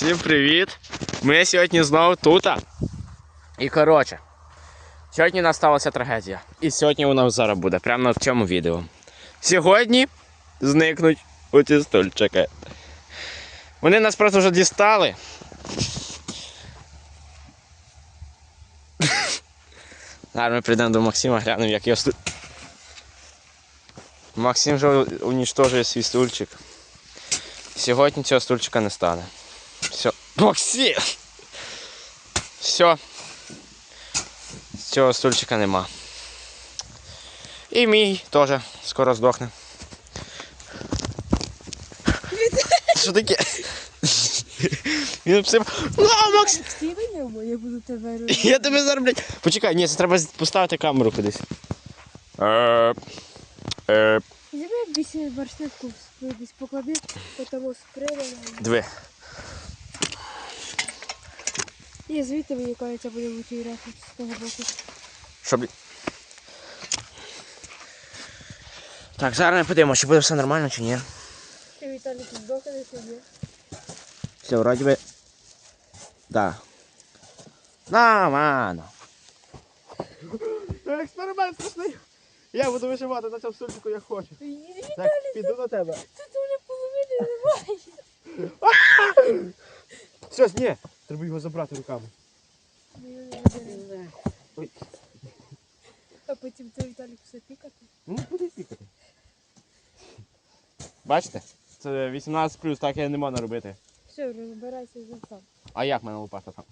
Всім привіт! Ми сьогодні знову тут. І коротше, сьогодні у нас сталася трагедія. І сьогодні вона зараз буде, прямо на цьому відео. Сьогодні зникнуть оці стульчики. Вони нас просто вже дістали. Зараз ми прийдемо до Максима, глянемо, як його стуль. Максим вже унічтожує свій стульчик. Сьогодні цього стульчика не стане. Все. Максим! Все. Цього стульчика нема. І мій теж скоро здохне. Що таке? Він псим. Макс! Я буду тебе робити. Я тебе зараз, блядь. Почекай, ні, це треба поставити камеру кудись. Е, е, Візьми десь поклади, тому скрила. Диви. І звідти мені кажеться буде лучший рахунок з того боку. Що, блядь? Так, зараз ми подивимося, чи буде все нормально, чи ні. І Віталій тут здохне собі. Все, вроді би. Да. Нормально. Експеримент страшний. Я буду виживати на цьому стульчику, як хочу. Так, піду до тебе. Тут уже половини немає. Все, ні. Треба його забрати руками. Ой. А потім ти Віталік все пікати. Ну, буде пікати. Бачите? Це 18 так я не можна робити. Все, розбирайся вже сам. А як мене лопата там?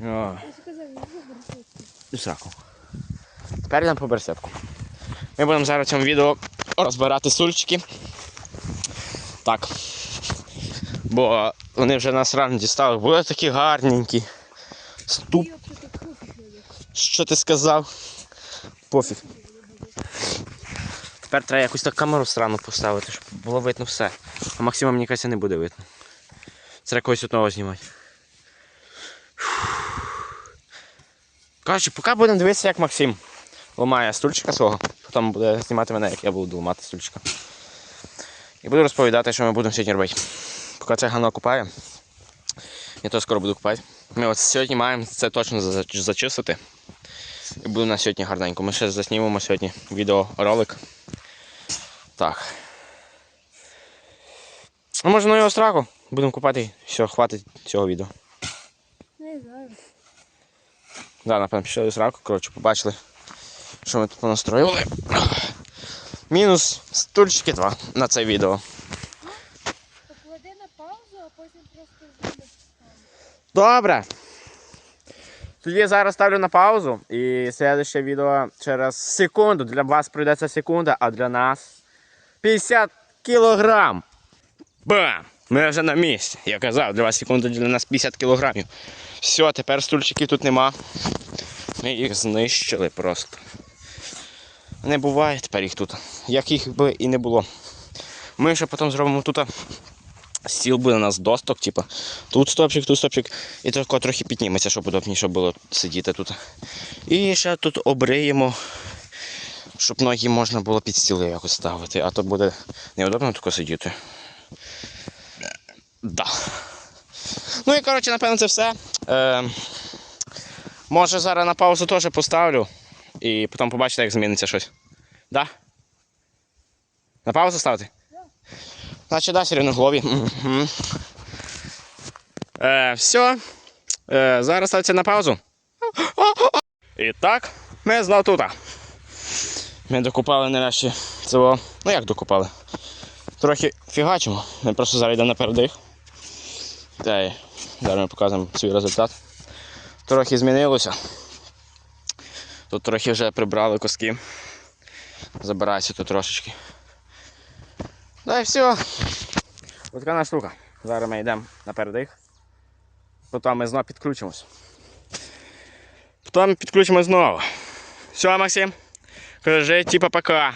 О, Я ж казав, баршнетку. і. Тепер йдемо по берсетку. Ми будемо зараз в цьому відео розбирати сульчики. Так. Бо вони вже нас рано дістали. Були такі гарненькі. Ступ. Що ти сказав? Пофіг. Тепер треба якусь так камеру странну поставити, щоб було видно все. А Максима, мені кажеться, не буде видно. Треба когось одного знімати. Коротше, поки будемо дивитися, як Максим ламає стульчика свого, потім буде знімати мене, як я буду ламати стульчика. І буду розповідати, що ми будемо сьогодні робити. Поки це гано купає, я то скоро буду купати. Ми от сьогодні маємо це точно зачистити. І буде на сьогодні гарненько. Ми ще заснімемо сьогодні відеоролик. Так. Ну, може, ну його страху. Будемо купати. Все, хватить цього відео. Не знаю. Да, напевно, пішли до сраку. Коротше, побачили, що ми тут понастроювали. Мінус стульчики 2 на це відео. Поклади на паузу, а потім просто знімеш. Добре. Тоді зараз ставлю на паузу і слідуще відео через секунду. Для вас прийдеться секунда, а для нас 50 кілограм. Бам! Ми вже на місці. Я казав, для вас секунда, для нас 50 кілограмів. Все, тепер стульчиків тут нема. Ми їх знищили просто. Не буває тепер їх тут. Як їх би і не було. Ми ще потім зробимо тут стіл буде у нас досток, типу, тут стопчик, тут стопчик, і тако трохи підніметься, щоб удобніше було сидіти тут. І ще тут обриємо, щоб ноги можна було під стіли якось ставити, а то буде неудобно тако сидіти. Да. Ну і коротше, напевно, це все. Е, може зараз на паузу теж поставлю і потім побачите, як зміниться щось. Да? На паузу ставити? Значить, да, сиреноголові. Угу. Е, все. Е, зараз ставиться на паузу. І так, ми знов тут. Ми докупали нарешті цього. Ну як докупали? Трохи фігачимо. Ми просто зараз йдемо на передих. Та й зараз ми показуємо свій результат. Трохи змінилося. Тут трохи вже прибрали коски. Забирається тут трошечки. Да і все. Ось така наша штука. Зараз ми йдемо на передих. Потім ми знову підключимось. Потім підключимось знову. Все, Максим. Кажи, типа пока.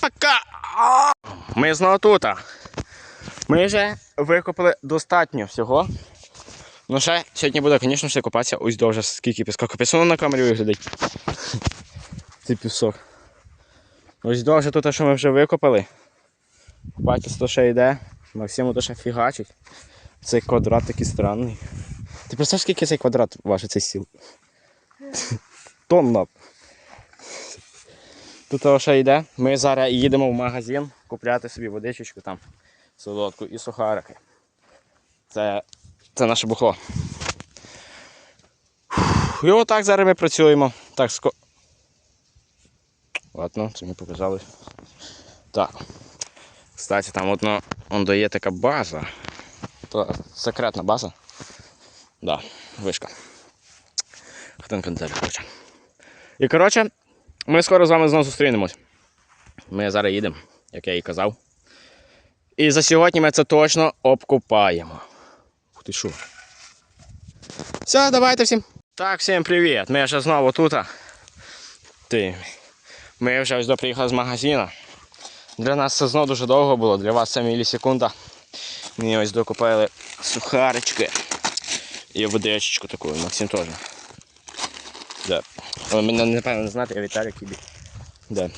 Пока. А! Ми знову тут. Ми вже викопали достатньо всього. Ну ще сьогодні буде, звісно, все купатися. Ось довже скільки піска. Пісок на камері виглядить. Це пісок. Ось довже тут, що ми вже викопали. Бачите, то ще йде. Максиму то ще фігачить. Цей квадрат такий странний. Ти представляєш, скільки цей квадрат важить цей стіл? Тонна. Тут ще йде. Ми зараз їдемо в магазин купляти собі водичечку там, солодку і сухарики. Це, це наше бухло. І отак зараз ми працюємо. Так. Ладно, це мені показалось. Так. Кстати, там одно, он дає така база. То секретна база. Да, вишка. Хтинка не хоче. І коротше, ми скоро з вами знову зустрінемось. Ми зараз їдемо, як я і казав. І за сьогодні ми це точно обкупаємо. Ти що. Все, давайте всім. Так, всім привіт. Ми вже знову тут. Ти. Ми вже ось до приїхали з магазину. Для нас це знову дуже довго було, для вас це мілісекунда. Мені ось докупили сухарички. І водичку таку, Максим теж. Да. Але мене напевно не знати, я Віталік іди. Да.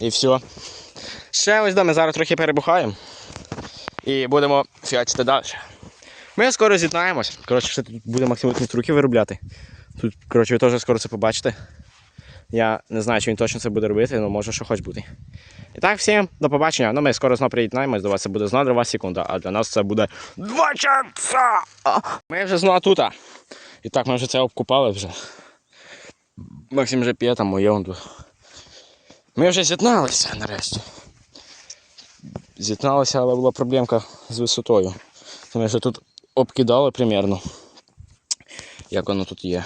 І все. Ще ось да, ми зараз трохи перебухаємо. І будемо фіачити далі. Ми скоро з'єднаємось. Коротше, ще тут буде Максим руки виробляти. Тут, коротше, ви теж скоро це побачите. Я не знаю, чи він точно це буде робити, але може що хоч бути. І так, всім до побачення. Ну, ми скоро знову приєднаємось, до вас це буде знову для секунда, а для нас це буде два часа. Ми вже знову тут. І так, ми вже це обкупали вже. Максим вже п'є там моє. он тут. Ми вже з'єдналися нарешті. З'єдналися, але була проблемка з висотою. То ми вже тут обкидали примерно. Як воно тут є.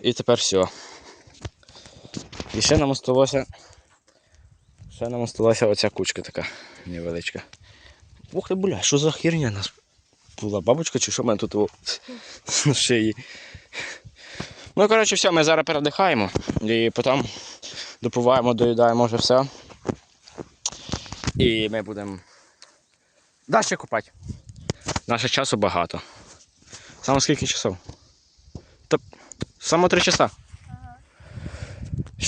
І тепер все. І ще нам осталося. Ще нам осталася оця кучка така невеличка. Ух ти, бля, що за херня нас була бабочка чи що в мене тут на шиї. Ну, коротше, все, ми зараз передихаємо і потім допиваємо, доїдаємо вже все. І ми будемо далі купати. Наше часу багато. Саме скільки часов? Та саме три часа.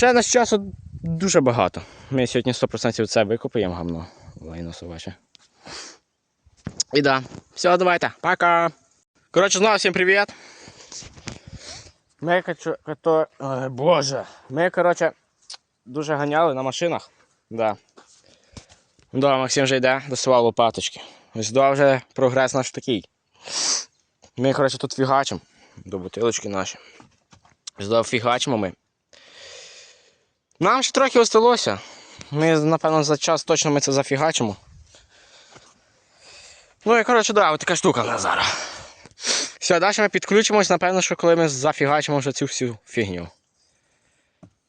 Ще нас часу дуже багато. Ми сьогодні 100% це викопаємо гамно. Лайно собаче. І да. Все, давайте. Пока. Коротше, знову всім привіт. Ми качу, като... Ой, Боже. Ми, коротше, дуже ганяли на машинах. Да. Да, Максим вже йде, досував лопаточки. Ось да, вже прогрес наш такий. Ми, коротше, тут фігачимо. До бутилочки наші. Ось да, фігачимо ми. Нам ще трохи осталося. Ми, напевно, за час точно ми це зафігачимо. Ну і коротше, да, от така штука в нас зараз. Все, далі ми підключимось, напевно, що коли ми зафігачимо вже цю всю фігню.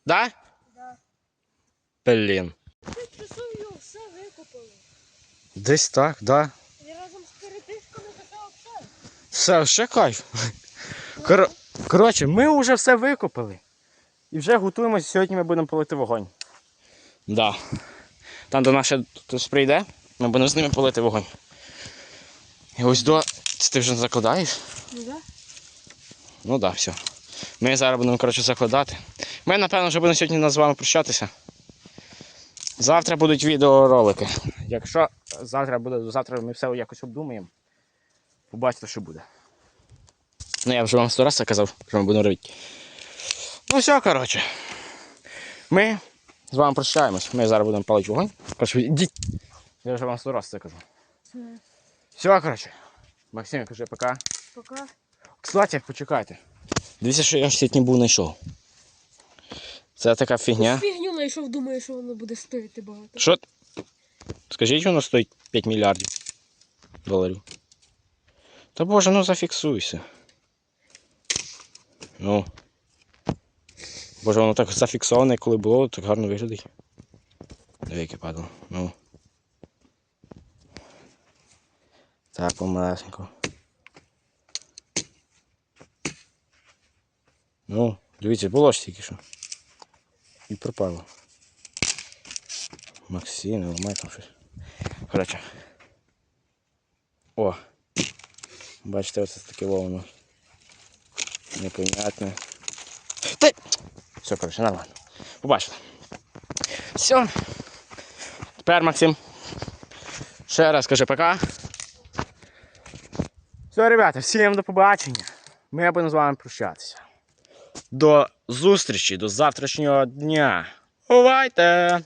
Да? Да. Блін. Часов його все викопали. Десь так, да. І разом з передишками таке все. Все, ще кайф. Кор... Коротше, ми вже все викопали. І вже готуємося, сьогодні ми будемо полити вогонь. Да. Там до нас ще хтось прийде, ми будемо з ними полити вогонь. І ось до. Це ти вже закладаєш? Ну да? Ну так, да, все. Ми зараз будемо коротше, закладати. Ми, напевно, вже будемо сьогодні з вами прощатися. Завтра будуть відеоролики. Якщо завтра буде, завтра ми все якось обдумаємо. Побачите, що буде. Ну, я вже вам сто раз це казав, що ми будемо робити. Ну все, коротше. Ми з вами прощаємось. Ми зараз будемо палити вогонь. Коротше, йдіть. Я вже вам сто раз це кажу. Все. Все, коротше. Максим, кажи пока. Пока. Кстати, почекайте. Дивіться, що я сьогодні був знайшов. Це така фігня. Фігню знайшов, думаю, що воно буде стоїти багато. Що? Скажіть, воно стоїть 5 мільярдів доларів. Та боже, ну зафіксуйся. Ну. Боже, воно так зафіксоване, коли було, так гарно виглядить. Диви, яке падало. Ну. Так, помалесенько. Ну, дивіться, було ж тільки що. І пропало. Максим, не ламай там щось. Коротше. О! Бачите, оце таке ловно. Непонятне. Та... Все, коротше, нормально. Побачили. Все. Тепер, Максим, Ще раз кажи пока. Все, ребята, всім до побачення. Ми будемо з вами прощатися. До зустрічі, до завтрашнього дня. Бувайте!